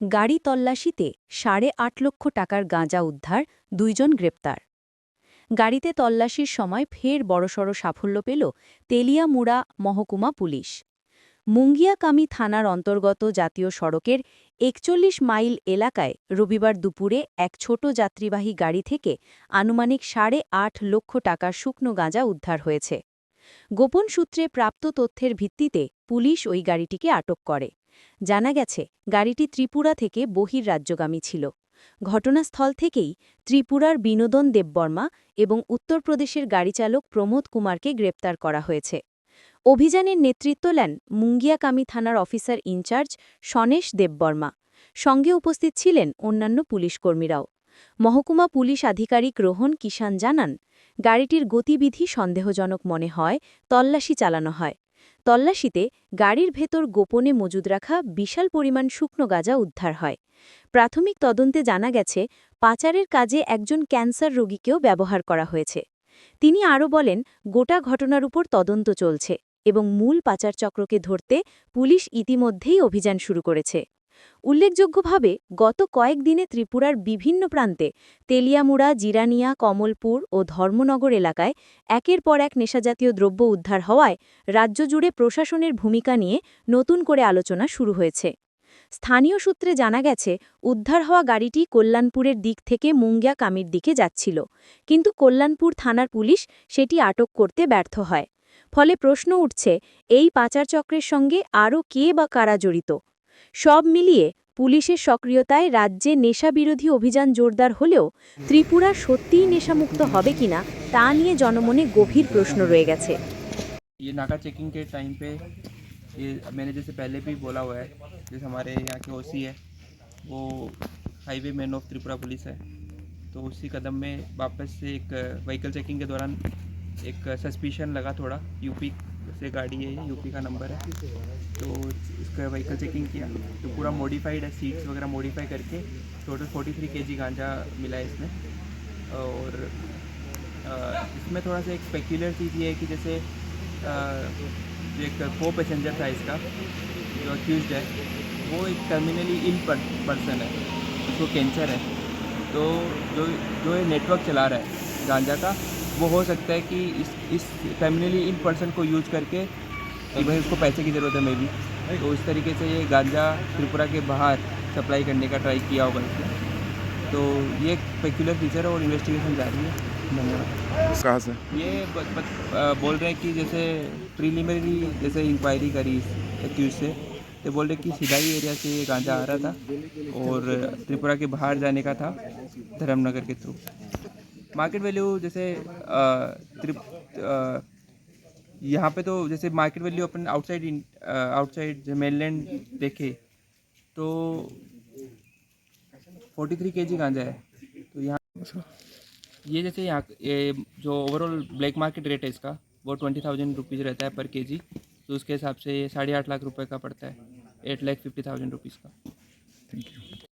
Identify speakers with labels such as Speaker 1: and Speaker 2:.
Speaker 1: গাড়ি তল্লাশিতে সাড়ে আট লক্ষ টাকার গাঁজা উদ্ধার দুইজন গ্রেপ্তার। গাড়িতে তল্লাশির সময় ফের বড়সড় সাফল্য পেল তেলিয়ামুড়া মহকুমা পুলিশ। মুঙ্গিয়াকামি থানার অন্তর্গত জাতীয় সড়কের একচল্লিশ মাইল এলাকায় রবিবার দুপুরে এক ছোট যাত্রীবাহী গাড়ি থেকে আনুমানিক সাড়ে আট লক্ষ টাকার শুকনো গাঁজা উদ্ধার হয়েছে। গোপন সূত্রে প্রাপ্ত তথ্যের ভিত্তিতে পুলিশ ওই গাড়িটিকে আটক করে। জানা গেছে, গাড়িটি ত্রিপুরা থেকে বহির্রাজ্যগামী ছিল। ঘটনাস্থল থেকেই ত্রিপুরার বিনোদন দেববর্মা এবং উত্তরপ্রদেশের গাড়িচালক প্রমোদ কুমারকে গ্রেপ্তার করা হয়েছে। অভিযানের নেতৃত্ব নেন মুঙ্গিয়াকামী থানার অফিসার ইনচার্জ সনেশ দেববর্মা। সঙ্গে উপস্থিত ছিলেন অন্যান্য পুলিশকর্মীরাও মহকুমা পুলিশ আধিকারিক রোহন কিষান জানান, গাড়িটির গতিবিধি সন্দেহজনক মনে হয়, তল্লাশি চালানো হয়। তল্লাশিতে গাড়ির ভেতর গোপনে মজুদ রাখা বিশাল পরিমাণ শুকনো গাঁজা উদ্ধার হয়। প্রাথমিক তদন্তে জানা গেছে, পাচারের কাজে একজন ক্যান্সার রোগীকেও ব্যবহার করা হয়েছে। তিনি আরও বলেন, গোটা ঘটনার উপর তদন্ত চলছে এবং মূল পাচার চক্রকে ধরতে পুলিশ ইতিমধ্যেই অভিযান শুরু করেছে। উল্লেখযোগ্যভাবে, গত কয়েকদিনে ত্রিপুরার বিভিন্ন প্রান্তে তেলিয়ামুড়া, জিরানিয়া, কমলপুর ও ধর্মনগর এলাকায় একের পর এক নেশাজাতীয় দ্রব্য উদ্ধার হওয়ায় রাজ্য জুড়ে প্রশাসনের ভূমিকা নিয়ে নতুন করে আলোচনা শুরু হয়েছে। স্থানীয় সূত্রে জানা গেছে, উদ্ধার হওয়া গাড়িটি কল্যাণপুরের দিক থেকে মুঙ্গিয়া কামির দিকে যাচ্ছিল। কিন্তু কল্যাণপুর থানার পুলিশ সেটি আটক করতে ব্যর্থ হয়। ফলে প্রশ্ন উঠছে, এই পাচার চক্রের সঙ্গে আরও কে বা কারা জড়িত? সব মিলিয়ে পুলিশের সক্রিয়তায় রাজ্যে নেশাবিরোধী অভিযান জোরদার হলেও ত্রিপুরা সত্যিই নেশামুক্ত হবে কিনা তা নিয়ে জনমনে গভীর প্রশ্ন রয়ে গেছে
Speaker 2: ये नाका चेकिंग के टाइम पे ये मैंने जैसे पहले भी बोला हुआ है जैसे हमारे यहाँ के ओसी है वो highway man of Tripura police है तो उसी कदम में वापस से एक व्हीकल चेकिंग के दौरान एक सस्पिशन लगा थोड़ा यूपी से गाड़ी है यूपी का नंबर है। तो इसका व्हीकल चेकिंग किया। तो पूरा मॉडिफाइड है सीट्स वगैरह मॉडिफाई करके टोटल फोर्टी थ्री के जी गांजा मिला है इसमें। और इसमें थोड़ा सा एक स्पेक्यूलर चीज़ ये है कि जैसे जो एक को पैसेंजर था इसका, जो अक्यूज है, वो एक टर्मिनली इल पर्सन है। उसको कैंसर है। तो जो जो ये नेटवर्क चला रहा है गांजा का वो हो सकता है कि इस इस टर्मिनली इन पर्सन को यूज़ करके कि भाई उसको पैसे की ज़रूरत है मे भी तो इस तरीके से ये गांजा त्रिपुरा के बाहर सप्लाई करने का ट्राई किया होगा इसने। तो ये एक पेक्युलर फीचर है और इन्वेस्टिगेशन जारी है। धन्यवाद।
Speaker 3: कहाँ से?
Speaker 2: ये ब, ब, अ, बोल रहे हैं कि जैसे प्रीलिमिनरी जैसे इंक्वायरी करी एक्यूज से तो बोल रहे कि सिदाई एरिया से ये गांजा आ रहा था और त्रिपुरा के बाहर जाने का था धर्मनगर के थ्रू मार्केट वैल्यू जैसे यहाँ पे तो जैसे मार्केट वैल्यू अपन आउटसाइड आउटसाइड मेनलैंड देखे तो फोर्टी थ्री के जी गांजा है तो यहाँ ये जैसे यहाँ ये जो ओवरऑल ब्लैक मार्केट रेट है इसका वो ट्वेंटी थाउज़ेंड रुपीज़ रहता है पर के जी तो उसके हिसाब से ये साढ़े आठ लाख रुपए का पड़ता है eight lakh fifty thousand rupees का।
Speaker 3: Thank you